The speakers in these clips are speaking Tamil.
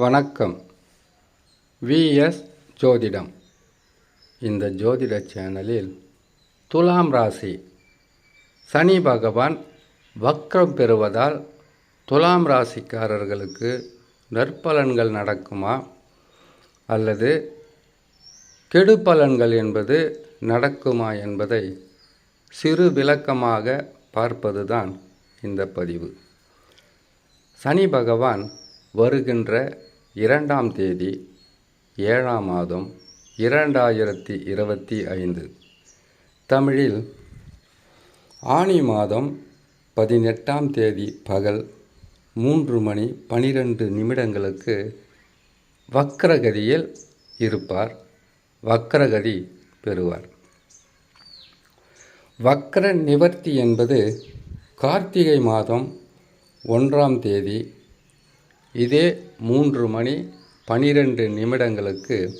வணக்கம். விஎஸ் ஜோதிடம். இந்த ஜோதிட சேனலில் துலாம் ராசி. சனி பகவான் வக்ரம் பெறுவதால் துலாம் ராசிக்காரர்களுக்கு நற்பலன்கள் நடக்குமா? அல்லது கெடுபலன்கள் என்பது நடக்குமா என்பதை சிறு விளக்கமாக பார்ப்பதுதான் இந்த பதிவு. சனி பகவான் வருகின்ற இரண்டாம் தேதி ஏழாம் மாதம் இரண்டாயிரத்தி இருபத்தி ஐந்து. தமிழில் ஆனி மாதம் பதினெட்டாம் தேதி பகல் மூன்று மணி பனிரெண்டு நிமிடங்களுக்கு வக்ரகதியில் இருப்பார். வக்ரகதி பெறுவார். வக்ர நிவர்த்தி என்பது கார்த்திகை மாதம் ஒன்றாம் தேதி இதே மூன்று மணி பனிரெண்டு நிமிடங்களுக்கு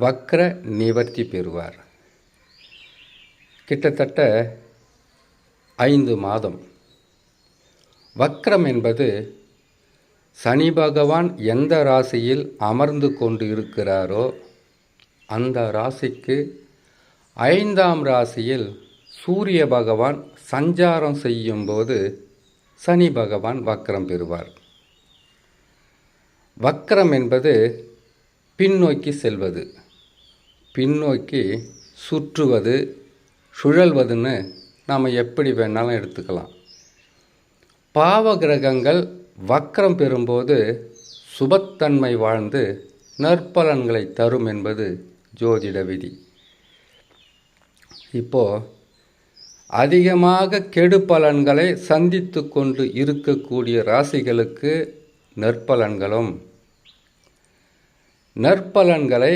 வக்ர நிவர்த்தி பெறுவார். கிட்டத்தட்ட ஐந்து மாதம். வக்ரம் என்பது சனி பகவான் எந்த ராசியில் அமர்ந்து கொண்டு இருக்கிறாரோ அந்த ராசிக்கு ஐந்தாம் ராசியில் சூரிய பகவான் சஞ்சாரம் செய்யும்போது சனி பகவான் வக்ரம் பெறுவார். வக்கரம் என்பது பின்னோக்கி செல்வது. பின்னோக்கி சுற்றுவது சுழல்வதுன்னு நாம் எப்படி வேணாலும் எடுத்துக்கலாம். பாவ கிரகங்கள் வக்கரம் பெறும்போது சுபத்தன்மை வாழ்ந்து நற்பலன்களை தரும் என்பது ஜோதிட விதி. இப்போது அதிகமாக கெடு பலன்களை சந்தித்து கொண்டு இருக்கக்கூடிய ராசிகளுக்கு நற்பலன்களும் நற்பலன்களை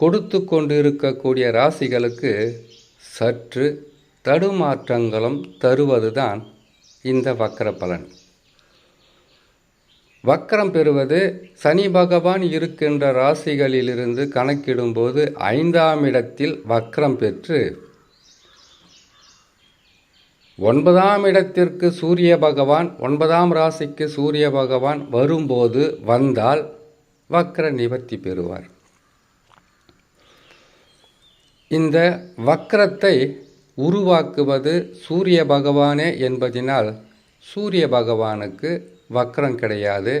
கொடுத்து கொண்டிருக்கக்கூடிய ராசிகளுக்கு சற்று தடுமாற்றங்களும் தருவதுதான் இந்த வக்கர பலன். வக்கரம் பெறுவது சனி பகவான் இருக்கின்ற ராசிகளிலிருந்து கணக்கிடும்போது ஐந்தாம் இடத்தில் வக்கரம் பெற்று ஒன்பதாம் இடத்திற்கு சூரிய பகவான் ஒன்பதாம் ராசிக்கு சூரிய பகவான் வரும்போது வந்தால் வக்ர நிவர்த்தி பெறுவார். இந்த வக்ரத்தை உருவாக்குவது சூரிய பகவானே என்பதினால் சூரிய பகவானுக்கு வக்ரம் கிடையாது.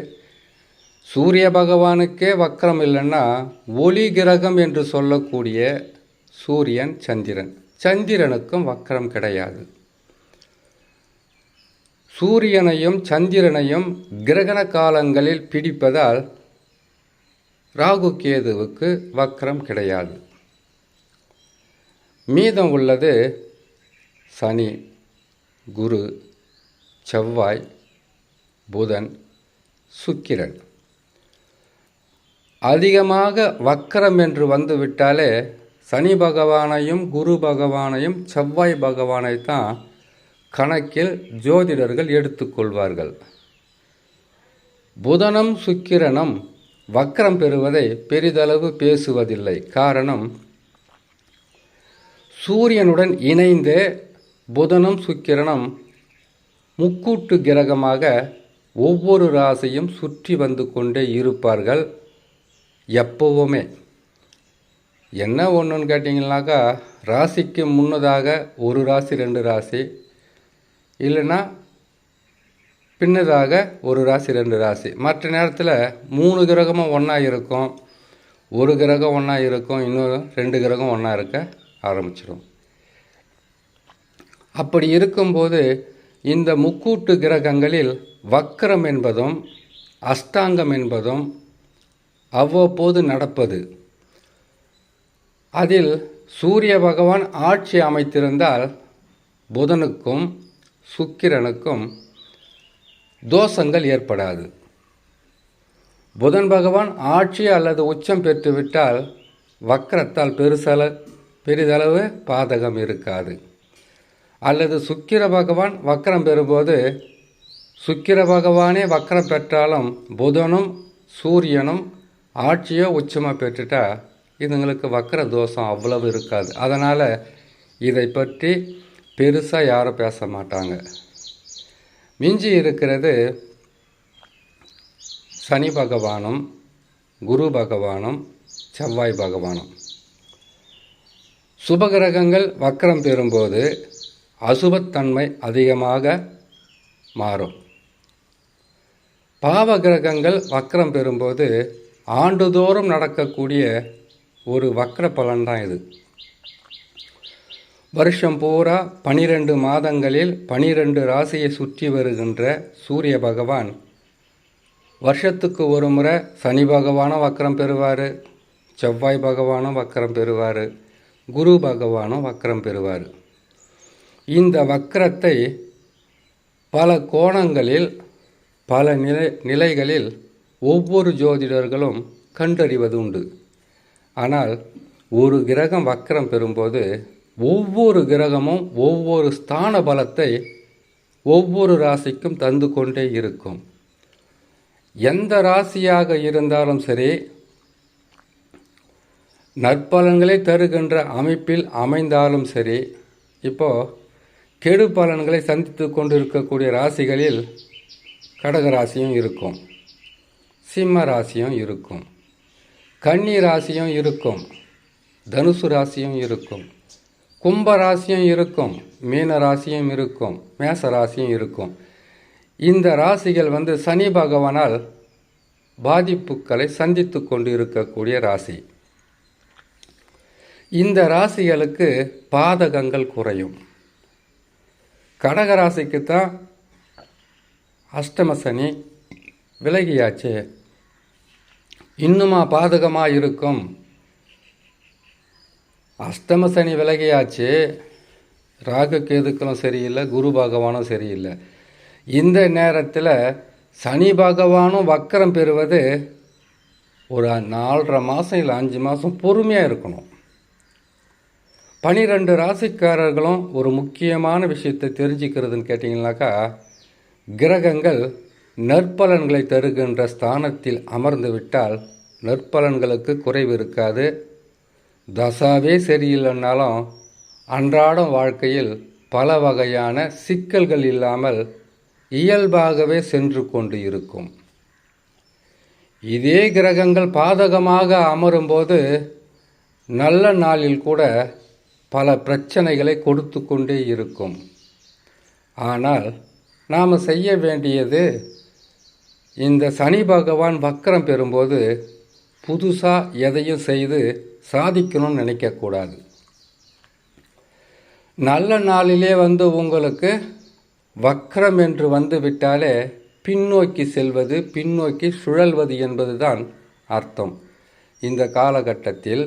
சூரிய பகவானுக்கே வக்ரம் இல்லைன்னா ஒளி கிரகம் என்று சொல்லக்கூடிய சூரியன் சந்திரன். சந்திரனுக்கும் வக்ரம் கிடையாது. சூரியனையும் சந்திரனையும் கிரகண காலங்களில் பிடிப்பதால் ராகு கேதுவுக்கு வக்ரம் கிடையாது. மீதம் உள்ளது சனி குரு செவ்வாய் புதன் சுக்கிரன். அதிகமாக வக்கரம் என்று வந்துவிட்டாலே சனி பகவானையும் குரு பகவானையும் செவ்வாய் பகவானை தான் கணக்கில் ஜோதிடர்கள் எடுத்துக்கொள்வார்கள். புதனும் சுக்கிரனும் வக்கரம் பெறுவதை பெரிதளவு பேசுவதில்லை. காரணம் சூரியனுடன் இணைந்து புதனும் சுக்கிரனும் முக்கூட்டு கிரகமாக ஒவ்வொரு ராசியும் சுற்றி வந்து கொண்டே இருப்பார்கள் எப்பவுமே. என்ன ஒன்றுன்னு கேட்டிங்கனாக்கா ராசிக்கு முன்னதாக ஒரு ராசி ரெண்டு ராசி இல்லைன்னா பின்னதாக ஒரு ராசி ரெண்டு ராசி. மற்ற நேரத்தில் மூணு கிரகமும் ஒன்றா இருக்கும். ஒரு கிரகம் ஒன்றா இருக்கும். இன்னொரு ரெண்டு கிரகம் ஒன்றா இருக்க ஆரம்பிச்சிடும் அப்படி இருக்கும்போது இந்த முக்கூட்டு கிரகங்களில் வக்கரம் என்பதும் அஷ்டாங்கம் என்பதும் அவ்வப்போது நடப்பது. அதில் சூரிய பகவான் ஆட்சி அமைத்திருந்தால் புதனுக்கும் சுக்கிரனுக்கும் தோஷங்கள் ஏற்படாது. புதன் பகவான் ஆட்சி அல்லது உச்சம் பெற்றுவிட்டால் வக்கரத்தால் பெருசல பெரிதளவு பாதகம் இருக்காது. அல்லது சுக்கிர பகவான் வக்கரம் பெறும்போது சுக்கிர பகவானே வக்கரம் பெற்றாலும் புதனும் சூரியனும் ஆட்சியோ உச்சமாக பெற்றுட்டா இதுங்களுக்கு வக்கர தோஷம் அவ்வளவு இருக்காது. அதனால் இதை பற்றி பெருசாக யாரும் பேச மாட்டாங்க. மிஞ்சி இருக்கிறது சனி பகவானும் குரு பகவானும் செவ்வாய் பகவானும். சுபகிரகங்கள் வக்கரம் பெறும்போது அசுபத்தன்மை அதிகமாக மாறும். பாவ கிரகங்கள் வக்கரம் பெறும்போது ஆண்டுதோறும் நடக்கக்கூடிய ஒரு வக்கர பலன் தான் இது. வருஷம் பூரா பனிரெண்டு மாதங்களில் பனிரெண்டு ராசியை சுற்றி வருகின்ற சூரிய பகவான். வருஷத்துக்கு ஒரு முறை சனி பகவானும் வக்கரம் பெறுவார் செவ்வாய் பகவானும் வக்கரம் பெறுவார் குரு பகவானும் வக்கரம் பெறுவார். இந்த வக்கரத்தை பல கோணங்களில் பல நிலை நிலைகளில் ஒவ்வொரு ஜோதிடர்களும் கண்டறிவது உண்டு ஆனால் ஒரு கிரகம் வக்கரம் பெறும்போது ஒவ்வொரு கிரகமும் ஒவ்வொரு ஸ்தான பலத்தை ஒவ்வொரு ராசிக்கும் தந்து கொண்டே இருக்கும். எந்த ராசியாக இருந்தாலும் சரி நற்பலன்களை தருகின்ற அமைப்பில் அமைந்தாலும் சரி இப்போ கெடு பலன்களை சந்தித்து கொண்டு இருக்கக்கூடிய ராசிகளில் கடக ராசியும் இருக்கும் சிம்ம ராசியும் இருக்கும் கன்னி ராசியும் இருக்கும் தனுசு ராசியும் இருக்கும். கும்ப ராசியும் இருக்கும் மீன ராசியும் இருக்கும் மேச ராசியும் இருக்கும். இந்த ராசிகள் வந்து சனி பகவானால் பாதிப்புகளை சந்தித்து கொண்டு இருக்கக்கூடிய ராசி. இந்த ராசிகளுக்கு பாதகங்கள் குறையும். கடக ராசிக்கு தான் அஷ்டம சனி விலகியாச்சு. இன்னுமா பாதகமாக இருக்கும் அஷ்டம சனி விலகியாச்சு. ராகு கேதுக்களும் சரியில்லை குரு பகவானும் சரியில்லை. இந்த நேரத்தில் சனி பகவானும் வக்கரம் பெறுவது ஒரு நாலரை மாதம் இல்லை அஞ்சு மாதம் பொறுமையாக இருக்கணும். பனிரெண்டு ராசிக்காரர்களும் ஒரு முக்கியமான விஷயத்தை தெரிஞ்சுக்கிறதுன்னு கேட்டிங்கனாக்கா கிரகங்கள் நற்பலன்களை தருகின்ற ஸ்தானத்தில் அமர்ந்து விட்டால் நற்பலன்களுக்கு குறைவு இருக்காது. தசாவே சரியில்லைன்னாலும் அன்றாடம் வாழ்க்கையில் பல வகையான சிக்கல்கள் இல்லாமல் இயல்பாகவே சென்று கொண்டு இருக்கும். இதே கிரகங்கள் பாதகமாக அமரும்போது நல்ல நாளில் கூட பல பிரச்சனைகளை கொடுத்து கொண்டே இருக்கும். ஆனால் நாம் செய்ய வேண்டியது இந்த சனி பகவான் வக்கரம் பெறும்போது புதுசாக எதையும் செய்து சாதிக்கணும்னு நினைக்கக்கூடாது. நல்ல நாளிலே வந்து உங்களுக்கு வக்ரம் என்று வந்து விட்டாலே பின்னோக்கி செல்வது பின்னோக்கி சுழல்வது என்பது தான் அர்த்தம். இந்த காலகட்டத்தில்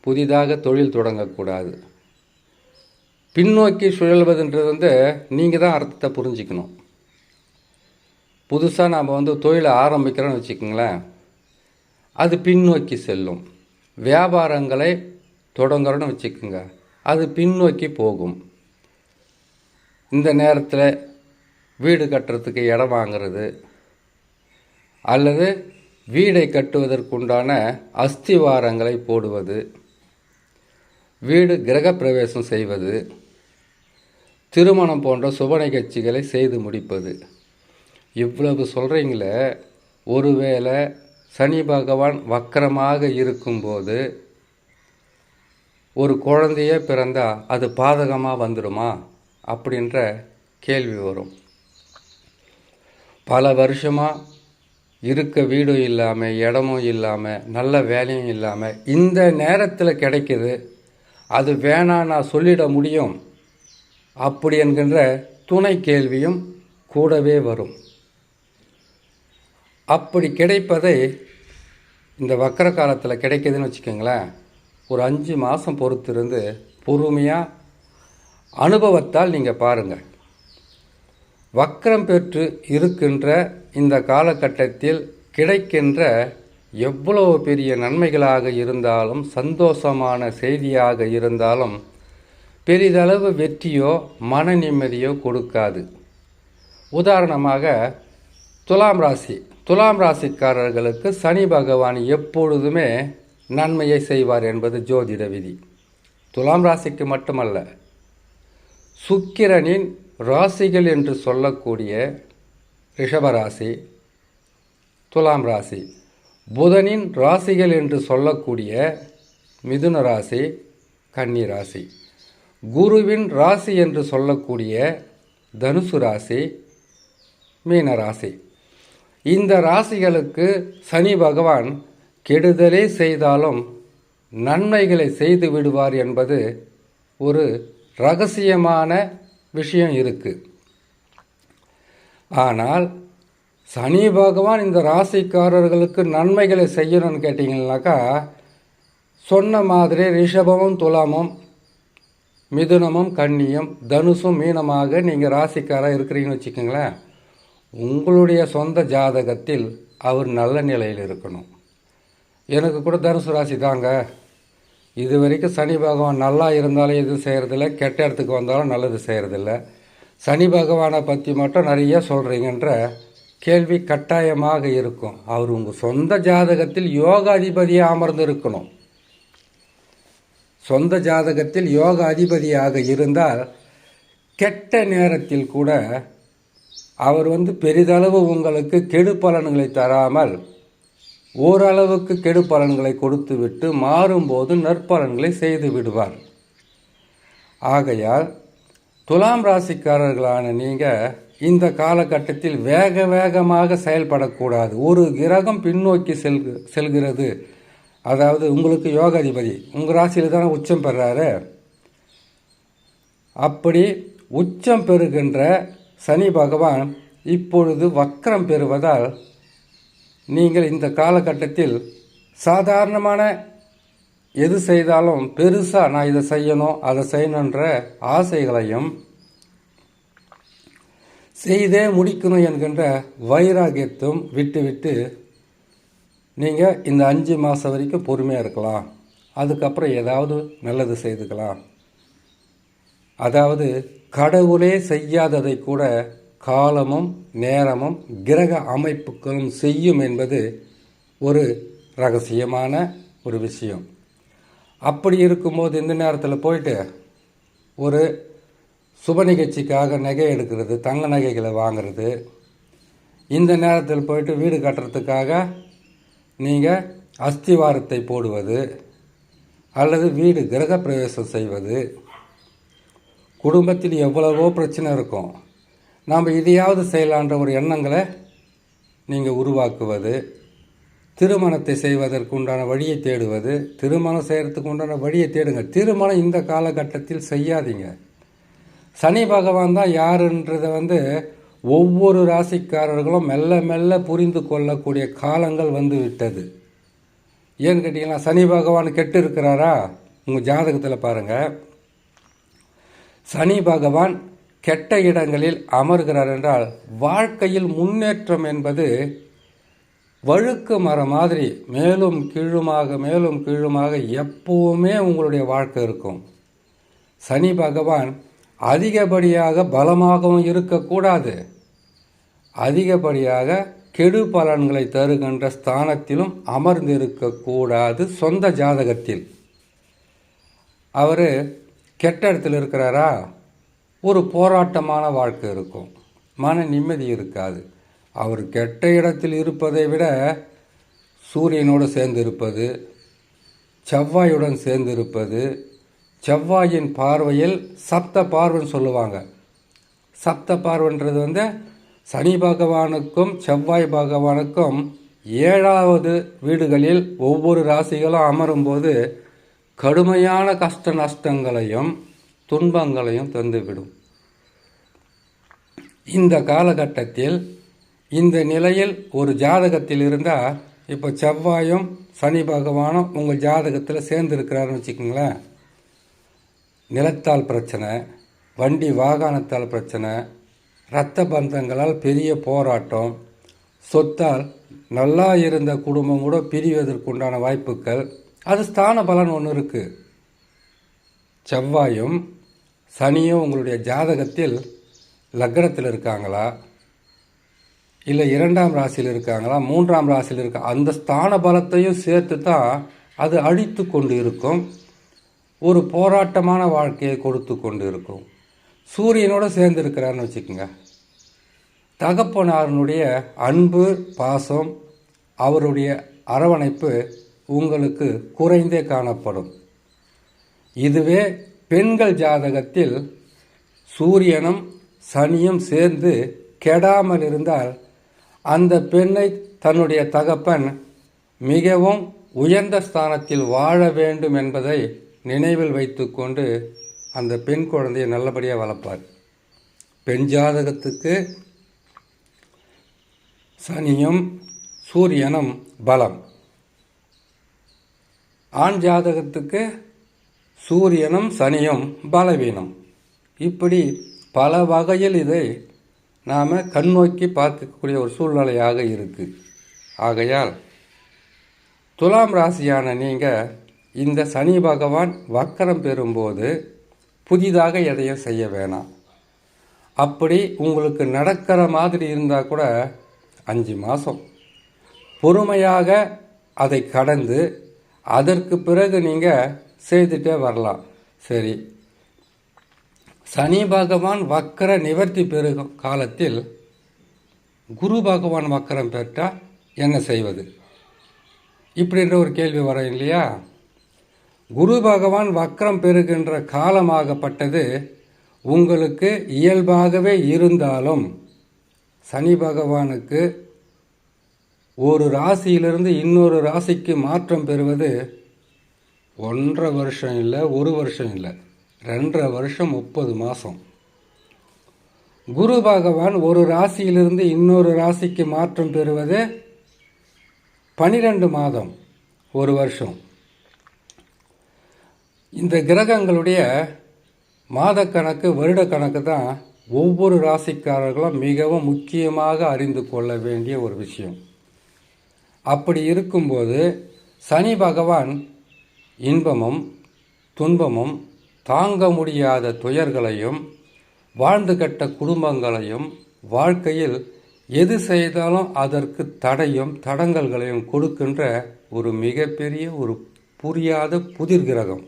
புதிதாக தொழில் தொடங்கக்கூடாது. பின்னோக்கி சுழல்வதுன்றது வந்து நீங்கள் தான் அர்த்தத்தை புரிஞ்சிக்கணும். புதுசாக நாம் வந்து தொழிலை ஆரம்பிக்கிறோன்னு வச்சுக்கோங்களேன். அது பின்னோக்கி செல்லும். வியாபாரங்களை தொடங்குறோன்னு வச்சுக்கோங்க. அது பின்னோக்கி போகும். இந்த நேரத்தில் வீடு கட்டுறதுக்கு இடம் வாங்கிறது அல்லது வீடை கட்டுவதற்குண்டான அஸ்திவாரங்களை போடுவது வீடு கிரகப்பிரவேசம் செய்வது திருமணம் போன்ற சுப நிகழ்ச்சிகளை செய்து முடிப்பது. இவ்வளவு சொல்கிறீங்களே ஒருவேளை சனி பகவான் வக்கரமாக இருக்கும்போது ஒரு குழந்தையே பிறந்தால் அது பாதகமாக வந்துடுமா அப்படின்ற கேள்வி வரும். பல வருஷமாக இருக்க வீடும் இல்லாமல் இடமும் இல்லாமல் நல்ல வேலையும் இல்லாமல் இந்த நேரத்தில் கிடைக்கிது. அது வேணாம் நான் சொல்லிட முடியும். அப்படி என்கின்ற துணை கேள்வியும் கூடவே வரும். அப்படி கிடைப்பதை இந்த வக்கர காலத்தில் கிடைக்கிதுன்னு வச்சுக்கோங்களேன். ஒரு அஞ்சு மாதம் பொறுத்திருந்து பொறுமையாக அனுபவத்தால் நீங்கள் பாருங்கள் வக்கரம் பெற்று இருக்கின்ற இந்த காலகட்டத்தில் கிடைக்கின்ற எவ்வளவு பெரிய நன்மைகளாக இருந்தாலும் சந்தோஷமான செய்தியாக இருந்தாலும் பெரிதளவு வெற்றியோ மன நிம்மதியோ கொடுக்காது. உதாரணமாக துலாம் ராசி. துலாம் ராசிக்காரர்களுக்கு சனி பகவான் எப்பொழுதுமே நன்மையை செய்வார் என்பது ஜோதிட விதி. துலாம் ராசிக்கு மட்டுமல்ல சுக்கிரனின் ராசிகள் என்று சொல்லக்கூடிய ரிஷபராசி துலாம் ராசி புதனின் ராசிகள் என்று சொல்லக்கூடிய மிதுன ராசி கன்னி ராசி குருவின் ராசி என்று சொல்லக்கூடிய தனுசு ராசி மீன ராசி. இந்த ராசிகளுக்கு சனி பகவான் கெடுதலே செய்தாலும் நன்மைகளை செய்து விடுவார் என்பது ஒரு ரகசியமான விஷயம் இருக்குது ஆனால் சனி பகவான் இந்த ராசிக்காரர்களுக்கு நன்மைகளை செய்யணும்னு கேட்டிங்கனாக்கா சொன்ன மாதிரி ரிஷபமும் துலாமும் மிதுனமும் கன்னியும் தனுசும் மீனமாக நீங்கள் ராசிக்காராக இருக்கிறீங்கன்னு வச்சுக்கோங்களேன். உங்களுடைய சொந்த ஜாதகத்தில் அவர் நல்ல நிலையில் இருக்கணும். எனக்கு கூட தனுசு ராசி தாங்க. இது வரைக்கும் சனி பகவான் நல்லா இருந்தாலும் எதுவும் செய்கிறதில்ல கெட்ட இடத்துக்கு வந்தாலும் நல்லது செய்கிறதில்ல சனி பகவானை பற்றி மட்டும் நிறைய சொல்கிறீங்கன்ற கேள்வி கட்டாயமாக இருக்கும். அவர் உங்கள் சொந்த ஜாதகத்தில் யோகாதிபதியாக அமர்ந்து இருக்கணும். சொந்த ஜாதகத்தில் யோக அதிபதியாக இருந்தால் கெட்ட நேரத்தில் கூட அவர் வந்து பெரிதளவு உங்களுக்கு கெடு பலன்களை தராமல் ஓரளவுக்கு கெடு பலன்களை கொடுத்துவிட்டு மாறும்போது நற்பலன்களை செய்து விடுவார். ஆகையால் துலாம் ராசிக்காரர்களான நீங்கள் இந்த காலகட்டத்தில் வேக வேகமாக செயல்படக்கூடாது. ஒரு கிரகம் பின்னோக்கி செல் செல்கிறது. அதாவது உங்களுக்கு யோகாதிபதி உங்கள் ராசியில் தானே உச்சம் பெறாரு. அப்படி உச்சம் பெறுகின்ற சனி பகவான் இப்பொழுது வக்கரம் பெறுவதால் நீங்கள் இந்த காலகட்டத்தில் சாதாரணமான எது செய்தாலும் பெருசாக நான் இதை செய்யணும் அதை செய்யணுன்ற ஆசைகளையும் செய்தே முடிக்கணும் என்கின்ற வைராகியத்தும் விட்டு விட்டு நீங்கள் இந்த அஞ்சு மாதம் வரைக்கும் பொறுமையாக இருக்கலாம். அதுக்கப்புறம் ஏதாவது நல்லது செய்துக்கலாம். அதாவது கடவுளே செய்யாததை கூட காலமும் நேரமும் கிரக அமைப்புகளும் செய்யும் என்பது ஒரு ரகசியமான ஒரு விஷயம். அப்படி இருக்கும்போது இந்த நேரத்தில் போயிட்டு ஒரு சுப நிகழ்ச்சிக்காக நகை எடுக்கிறது தங்க நகைகளை வாங்கிறது. இந்த நேரத்தில் போயிட்டு வீடு கட்டுறதுக்காக நீங்கள் அஸ்திவாரத்தை போடுவது அல்லது வீடு கிரக பிரவேசம் செய்வது. குடும்பத்தில் எவ்வளவோ பிரச்சனை இருக்கும். நாம் இதையாவது செய்யலான்ற ஒரு எண்ணங்களை நீங்கள் உருவாக்குவது திருமணத்தை செய்வதற்கு உண்டான வழியை தேடுவது திருமணம் செய்கிறதுக்கு உண்டான வழியை தேடுங்க. திருமணம் இந்த காலகட்டத்தில் செய்யாதீங்க. சனி பகவான் தான் யாருன்றதை வந்து ஒவ்வொரு ராசிக்காரர்களும் மெல்ல மெல்ல புரிந்து கொள்ளக்கூடிய காலங்கள் வந்து விட்டது. ஏன்னு கேட்டிங்கன்னா சனி பகவான் கெட்டு இருக்கிறாரா உங்கள் ஜாதகத்தில் பாருங்கள் சனி பகவான் கெட்ட இடங்களில் அமர்கிறார் என்றால் வாழ்க்கையில் முன்னேற்றம் என்பது வழுக்கு மரம் மாதிரி மேலும் கீழுமாக மேலும் கீழுமாக எப்பவுமே உங்களுடைய வாழ்க்கை இருக்கும். சனி பகவான் அதிகப்படியாக பலமாகவும் இருக்கக்கூடாது. அதிகப்படியாக கெடு பலன்களை தருகின்ற ஸ்தானத்திலும் அமர்ந்திருக்கக்கூடாது சொந்த ஜாதகத்தில். அவர் கெட்ட இடத்துல இருக்கிறாரா? ஒரு போராட்டமான வாழ்க்கை இருக்கும். மன நிம்மதி இருக்காது. அவர் கெட்ட இடத்தில் இருப்பதை விட சூரியனோடு சேர்ந்து இருப்பது செவ்வாயுடன் சேர்ந்து இருப்பது செவ்வாயின் பார்வையில் சப்த பார்வைன்னு சொல்லுவாங்க. சப்த பார்வைன்றது வந்து சனி பகவானுக்கும் செவ்வாய் பகவானுக்கும் ஏழாவது வீடுகளில் ஒவ்வொரு ராசிகளும் அமரும்போது கடுமையான கஷ்ட நஷ்டங்களையும் துன்பங்களையும் தந்துவிடும். இந்த காலகட்டத்தில் இந்த நிலையில் ஒரு ஜாதகத்தில் இருந்தால் இப்போ செவ்வாயும் சனி பகவானும் உங்கள் ஜாதகத்தில் சேர்ந்துருக்கிறாருன்னு வச்சுக்கோங்களேன். நிலத்தால் பிரச்சனை வண்டி வாகனத்தால் பிரச்சனை இரத்த பந்தங்களால் பெரிய போராட்டம் சொத்தால் நல்லா இருந்த குடும்பம் கூட பிரிவதற்குண்டான வாய்ப்புகள் அது ஸ்தான பலன் ஒன்று இருக்குது செவ்வாயும் சனியும் உங்களுடைய ஜாதகத்தில் லக்னத்தில் இருக்காங்களா? இல்லை இரண்டாம் ராசியில் இருக்காங்களா? மூன்றாம் ராசியில் இருக்கா? அந்த ஸ்தான பலத்தையும் சேர்த்து தான் அது அழித்து கொண்டு இருக்கும். ஒரு போராட்டமான வாழ்க்கையை கொடுத்து கொண்டு இருக்கும். சூரியனோட சேர்ந்து இருக்கிறான்னு வச்சுக்கோங்க. தகப்பனாரனுடைய அன்பு பாசம் அவருடைய அரவணைப்பு உங்களுக்கு குறைந்தே காணப்படும். இதுவே பெண்கள் ஜாதகத்தில் சூரியனும் சனியும் சேர்ந்து கெடாமல் இருந்தால் அந்த பெண்ணை தன்னுடைய தகப்பன் மிகவும் உயர்ந்த ஸ்தானத்தில் வாழ வேண்டும் என்பதை நினைவில் வைத்துக்கொண்டு அந்த பெண் குழந்தையை நல்லபடியாக வளர்ப்பார். பெண் ஜாதகத்துக்கு சனியும் சூரியனும் பலம். ஆண் ஜாதகத்துக்கு சூரியனும் சனியும் பலவீனம். இப்படி பல வகையில் இதை நாம் கண்ணோக்கி பார்க்கக்கூடிய ஒரு சூழ்நிலையாக இருக்குது ஆகையால் துலாம் ராசியான நீங்கள் இந்த சனி பகவான் வக்கரம் பெறும்போது புதிதாக எதையும் செய்ய வேணாம். அப்படி உங்களுக்கு நடக்கிற மாதிரி இருந்தால் கூட அஞ்சு மாதம் பொறுமையாக அதை கடந்து அதற்கு பிறகு நீங்கள் செய்துட்டே வரலாம். சரி. சனி பகவான் வக்கர நிவர்த்தி பெறும் காலத்தில் குரு பகவான் வக்கரம் பெற்றால் என்ன செய்வது? இப்படின்ற ஒரு கேள்வி வரும் இல்லையா? குரு பகவான் வக்கரம் பெறுகின்ற காலமாகப்பட்டது உங்களுக்கு இயல்பாகவே இருந்தாலும் சனி பகவானுக்கு ஒரு ராசியிலிருந்து இன்னொரு ராசிக்கு மாற்றம் பெறுவது ஒன்றரை வருஷம் இல்லை ஒரு வருஷம் இல்லை. ரெண்டரை வருஷம் முப்பது மாதம் குரு பகவான் ஒரு ராசியிலிருந்து இன்னொரு ராசிக்கு மாற்றம் பெறுவது பனிரெண்டு மாதம் ஒரு வருஷம். இந்த கிரகங்களுடைய மாதக்கணக்கு வருடக்கணக்கு தான் ஒவ்வொரு ராசிக்காரர்களும் மிகவும் முக்கியமாக அறிந்து கொள்ள வேண்டிய ஒரு விஷயம். அப்படி இருக்கும்போது சனி பகவான் இன்பமும் துன்பமும் தாங்க முடியாத துயர்களையும் வாழ்ந்து கட்ட குடும்பங்களையும் வாழ்க்கையில் எது செய்தாலும் அதற்கு தடையும் தடங்கல்களையும் கொடுக்கின்ற ஒரு மிகப்பெரிய ஒரு புரியாத புதிர் கிரகம்.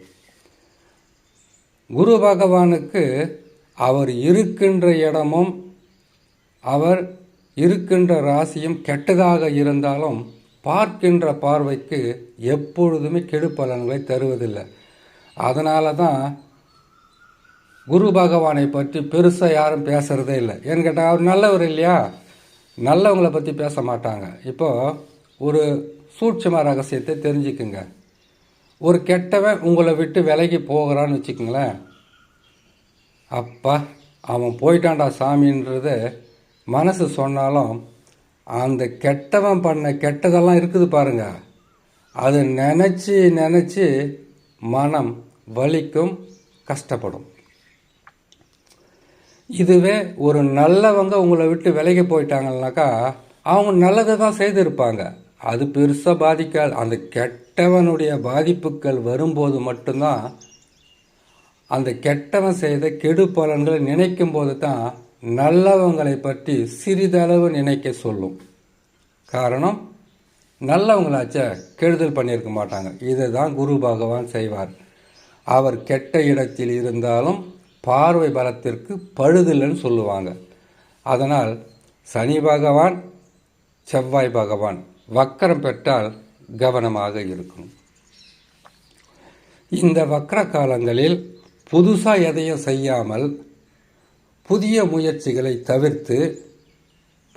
குரு பகவானுக்கு அவர் இருக்கின்ற இடமும் அவர் இருக்கின்ற ராசியும் கெட்டதாக இருந்தாலும் பார்க்கின்ற பார்வைக்கு எப்பொழுதுமே கெடுப்பலன்களை தருவதில்லை. அதனால தான் குரு பகவானை பற்றி பெருசாக யாரும் பேசுகிறதே இல்லை. ஏன்னு கேட்டால் அவர் நல்லவர் இல்லையா? நல்லவங்களை பற்றி பேச மாட்டாங்க. இப்போது ஒரு சூட்சம ரகசியத்தை தெரிஞ்சுக்குங்க. ஒரு கெட்டவன் உங்களை விட்டு விலகி போகிறான்னு வச்சுக்கோங்களேன். அப்பா அவன் போயிட்டான்டா சாமின்றத மனசு சொன்னாலும் அந்த கெட்டவன் பண்ண கெட்டதெல்லாம் இருக்குது பாருங்க. அது நினச்சி நினச்சி மனம் வலிக்கும் கஷ்டப்படும். இதுவே ஒரு நல்லவங்க உங்களை விட்டு விலகி போயிட்டாங்கன்னாக்கா அவங்க நல்லதை தான் செய்திருப்பாங்க. அது பெருசாக பாதிக்காது. அந்த கெட்டவனுடைய பாதிப்புகள் வரும்போது மட்டும்தான் அந்த கெட்டவன் செய்த கெடு பலன்களை நினைக்கும் போது தான் நல்லவங்களை பற்றி சிறிதளவு நினைக்க சொல்லும். காரணம் நல்லவங்களாச்ச கெடுதல் பண்ணியிருக்க மாட்டாங்க. இதை தான் குரு பகவான் செய்வார். அவர் கெட்ட இடத்தில் இருந்தாலும் பார்வை பலத்திற்கு பழுதில்லைன்னு சொல்லுவாங்க. அதனால் சனி பகவான் செவ்வாய் பகவான் வக்கரம் பெற்றால் கவனமாக இருக்கும் இந்த வக்கர காலங்களில் புதுசாக எதையும் செய்யாமல் புதிய முயற்சிகளை தவிர்த்து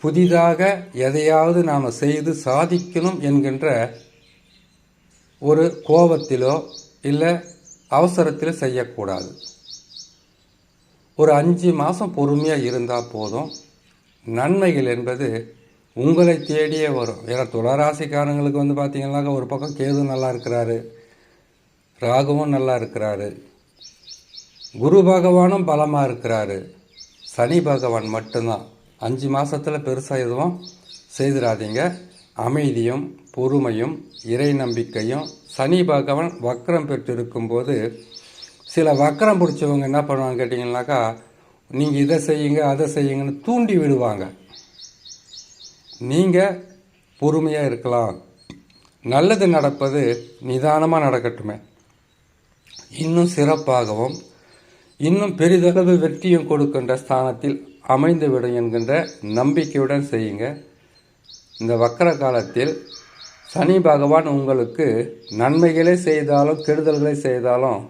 புதிதாக எதையாவது நாம் செய்து சாதிக்கணும் என்கின்ற ஒரு கோபத்திலோ இல்லை அவசரத்திலோ செய்யக்கூடாது. ஒரு அஞ்சு மாதம் பொறுமையாக இருந்தால் போதும். நன்மைகள் என்பது உங்களை தேடியே வரும். ஏன்னா துளராசிக்காரங்களுக்கு வந்து பார்த்திங்கனாக்கா ஒரு பக்கம் கேது நல்லா இருக்கிறாரு ராகுவும் நல்லா இருக்கிறாரு குரு பகவானும் பலமாக இருக்கிறாரு. சனி பகவான் மட்டும்தான். அஞ்சு மாதத்தில் பெருசாக எதுவும் செய்திடாதீங்க அமைதியும் பொறுமையும் இறை நம்பிக்கையும். சனி பகவான் வக்கரம் பெற்றிருக்கும்போது சில வக்கரம் பிடிச்சவங்க என்ன பண்ணுவாங்க கேட்டிங்கனாக்கா நீங்கள் இதை செய்யுங்க அதை செய்யுங்கன்னு தூண்டி விடுவாங்க. நீங்கள் பொறுமையாக இருக்கலாம். நல்லது நடப்பது நிதானமாக நடக்கட்டுமே. இன்னும் சிறப்பாகவும் இன்னும் பெரிதளவு வெற்றியும் கொடுக்கின்ற ஸ்தானத்தில் அமைந்துவிடும் என்கின்ற நம்பிக்கையுடன் செய்யுங்க. இந்த வக்கர காலத்தில் சனி பகவான் உங்களுக்கு நன்மைகளை செய்தாலும் கெடுதல்களை செய்தாலும்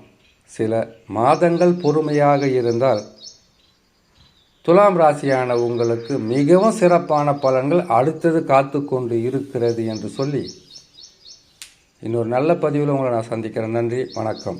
சில மாதங்கள் பொறுமையாக இருந்தால் துலாம் ராசியான உங்களுக்கு மிகவும் சிறப்பான பலன்கள் அடுத்தது காத்து கொண்டு இருக்கிறது என்று சொல்லி இன்னொரு நல்ல பதிவில் உங்களை நான் சந்திக்கிறேன். நன்றி வணக்கம்.